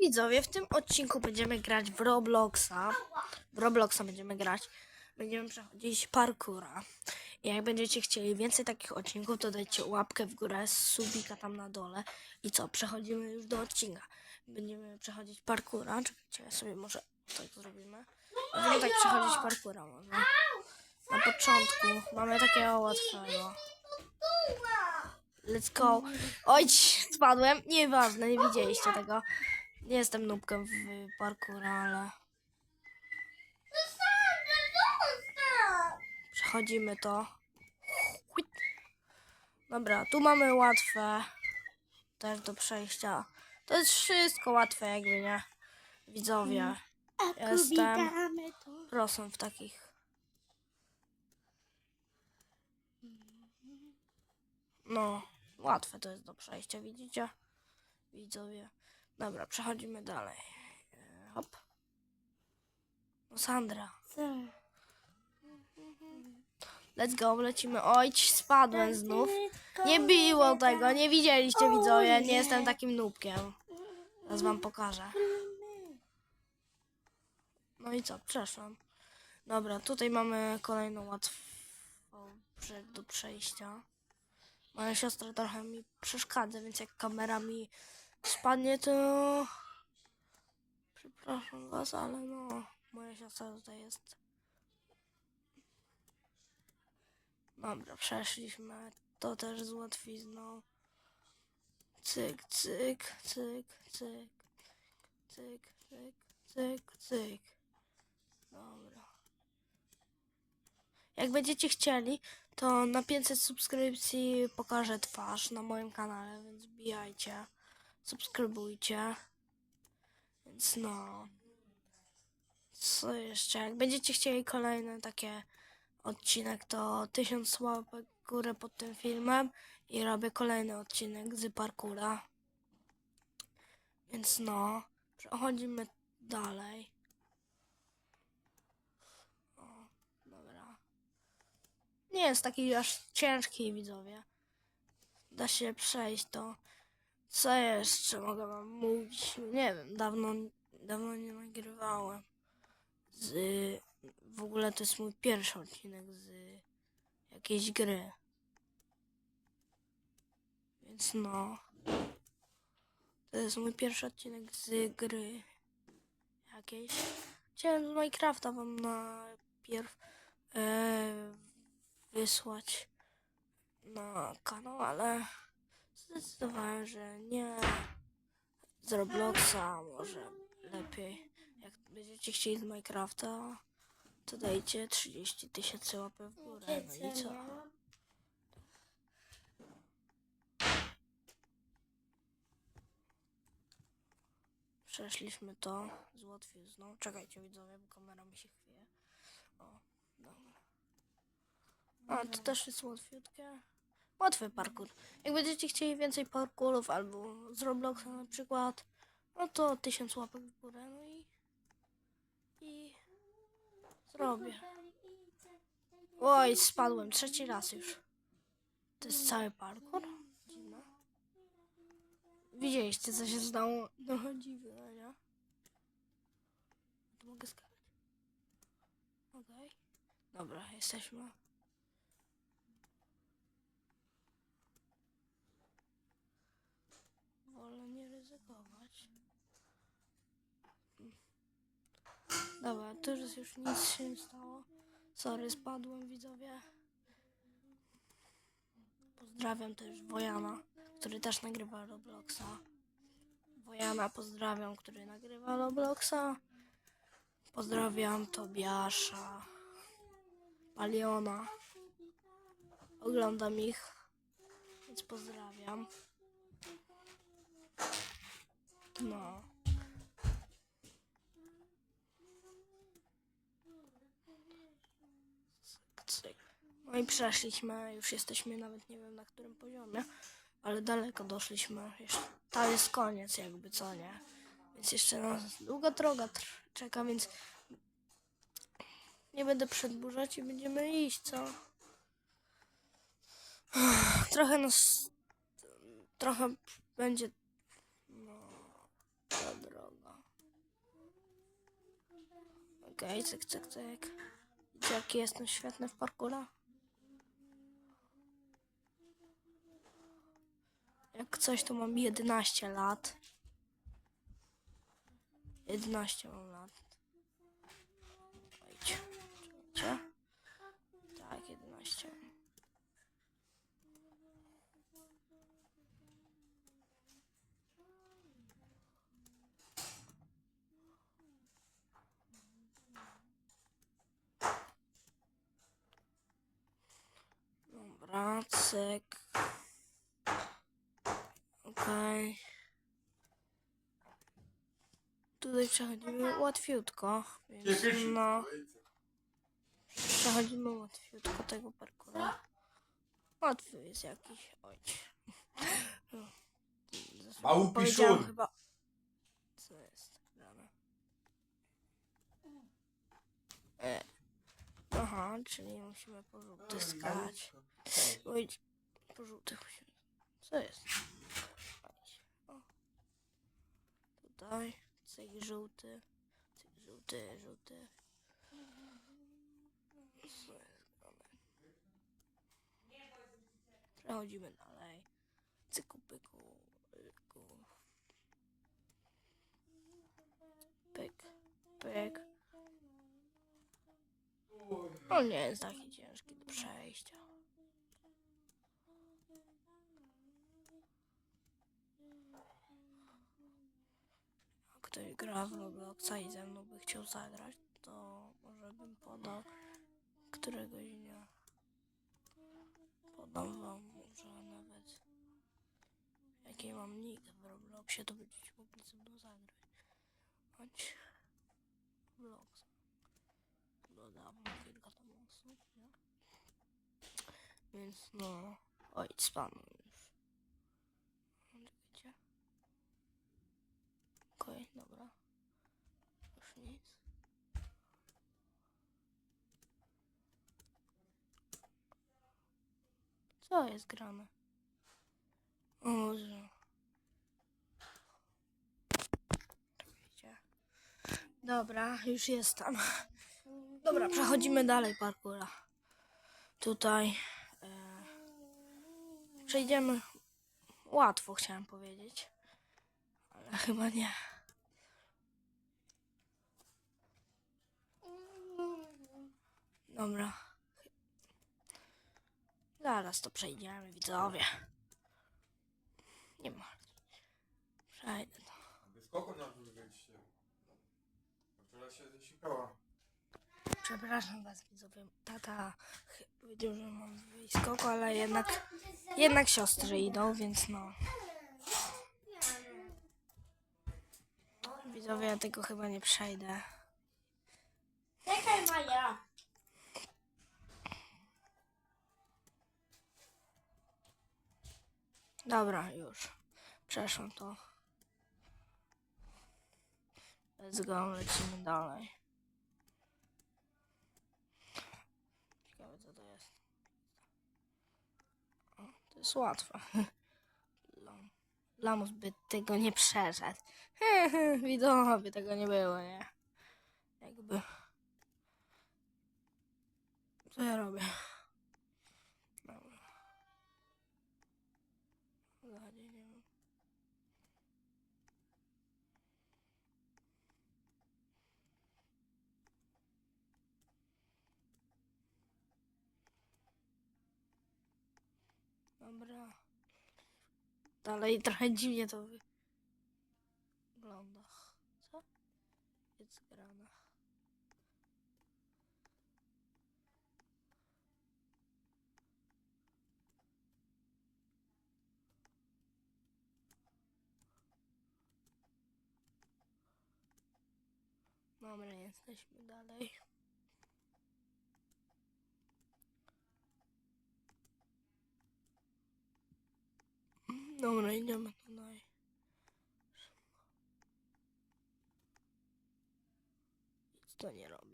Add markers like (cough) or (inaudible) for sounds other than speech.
widzowie, w tym odcinku będziemy grać w Robloxa. W Robloxa będziemy grać. Będziemy przechodzić parkura. Jak będziecie chcieli więcej takich odcinków, to dajcie łapkę w górę, subika tam na dole. I co, przechodzimy już do odcinka. Będziemy przechodzić parkura. Czekajcie, sobie może tak zrobimy. Będziemy tak przechodzić parkura może. Na początku mamy takiego łatwego. Let's go. Oj, spadłem. Nieważne, nie widzieliście tego. Nie jestem nubkiem w parkour, ale przechodzimy to. Dobra, tu mamy łatwe też do przejścia. To jest wszystko łatwe jakby, nie? Widzowie. Jestem prosem w takich. No, łatwe to jest do przejścia, widzicie? Widzowie. Dobra, przechodzimy dalej. E, Hop. No, Sandra. Let's go, lecimy. Oj, spadłem znów. Nie było tego, nie widzieliście widzowie. Nie jestem takim nubkiem. Teraz wam pokażę. No i co, przeszłam. Dobra, tutaj mamy kolejną łatwą brzeg do przejścia. Moja siostra trochę mi przeszkadza, więc jak kamera mi spadnie, to przepraszam was, ale no, moja siostra tutaj jest. Dobra, przeszliśmy. To też z łatwizną. Cyk, cyk, cyk, cyk, cyk, cyk, cyk, cyk. Dobra. Jak będziecie chcieli, to na 500 subskrypcji pokażę twarz na moim kanale, więc wbijajcie, subskrybujcie. Więc no. Co jeszcze? Jak będziecie chcieli kolejny takie odcinek, to 1000 łapek górę pod tym filmem i robię kolejny odcinek z parkura. Więc no, przechodzimy dalej. O, dobra. Nie jest taki aż ciężki, widzowie. Da się przejść to. Co jeszcze mogę wam mówić? Nie wiem, dawno, dawno nie nagrywałem. Z, w ogóle to jest mój pierwszy odcinek z jakiejś gry. Więc no. To jest mój pierwszy odcinek z gry jakiejś. Chciałem z Minecrafta wam najpierw e, wysłać na kanał, ale zdecydowałem, że nie. Z Robloxa może lepiej. Jak będziecie chcieli z Minecrafta, to dajcie 30 tysięcy łapy w górę. No i co? Przeszliśmy to z łatwizną. Czekajcie widzowie, bo kamera mi się chwieje. O, dobra. A, to też jest łatwiutkie. Łatwy parkour. Jak będziecie chcieli więcej parkourów albo z Robloxa na przykład, no to 1000 łapek w górę, no i i zrobię. Oj, spadłem trzeci raz już. To jest cały parkour? Widzieliście, co się stało? No dziwne, nie? Tu mogę skakać. Okej. Dobra, jesteśmy. Wolę nie ryzykować. Dobra, już już nic się nie stało. Sorry, spadłem widzowie. Pozdrawiam też Wojana, który też nagrywa Robloxa. Wojana pozdrawiam, który nagrywa Robloxa. Pozdrawiam Tobiasza, Paliona. Oglądam ich, więc pozdrawiam. No. No i przeszliśmy, już jesteśmy nawet nie wiem na którym poziomie, ale daleko doszliśmy. Jeszcze, to jest koniec jakby, co nie? Więc jeszcze nas długa droga czeka, więc nie będę przedłużać i będziemy iść, co? Trochę nas, trochę będzie, no, ta droga. Okej, cyk, cyk, cyk. Widzicie, jaki jestem świetny w parkurze? Jak coś, to mam 11 lat. 11 mam lat. Wejdź. Czekajcie. Tak, 11. Dobra, cyk. Okej. Tutaj przechodzimy łatwiutko, więc no. Przechodzimy łatwiutko tego parkura. Łatwy jest jakiś. Oj. Powiedziałem piszun. chyba. Co jest grane? E. Aha, czyli musimy po żółtych skakać. Oj, po żółtych musimy. Co jest? O. Tutaj. Cyk żółty. Cyk żółty, żółty. Co jest grane? Przechodzimy dalej. Cyku, pyku, pyku. Pyk, pyk. On nie jest taki ciężki do przejścia. Jak ktoś gra w Robloxa i ze mną by chciał zagrać, to może bym podał któregoś dnia. Podam wam może nawet jaki mam nick w Robloxie, to będziecie mogli ze mną zagrać. Chodź. Roblox. Dodam kilka? Więc no, oj, spanu już. Okej, dobra. Już nic. Co jest grane? O Boże. Dobra, już jestem. Dobra, przechodzimy dalej parkura. Tutaj przejdziemy łatwo, chciałem powiedzieć, ale chyba nie. Dobra. Zaraz to przejdziemy, widzowie. Nie ma. Przejdę to. Bez kogo na wejście? Wczoraj się zasikała. Przepraszam was widzowie, tata powiedział, że mam wyjść z koku, ale jednak, jednak siostry idą, więc no. Widzowie, ja tego chyba nie przejdę. Czekaj, Maja. Dobra, już. Przeszłam to. Let's go, lecimy dalej. Ciekawe co to jest. O, to jest łatwe. (laughs) Lam- Lamus by tego nie przeszedł. (laughs) Widzowie, tego nie było, nie? Jakby... Co ja robię? Dobra. W zasadzie nie wiem. Dobra. Dalej trochę dziwnie to wy- wygląda. Co? Jest grane. Dobra, jesteśmy dalej. Dobra, idziemy tutaj. Nic to nie robi.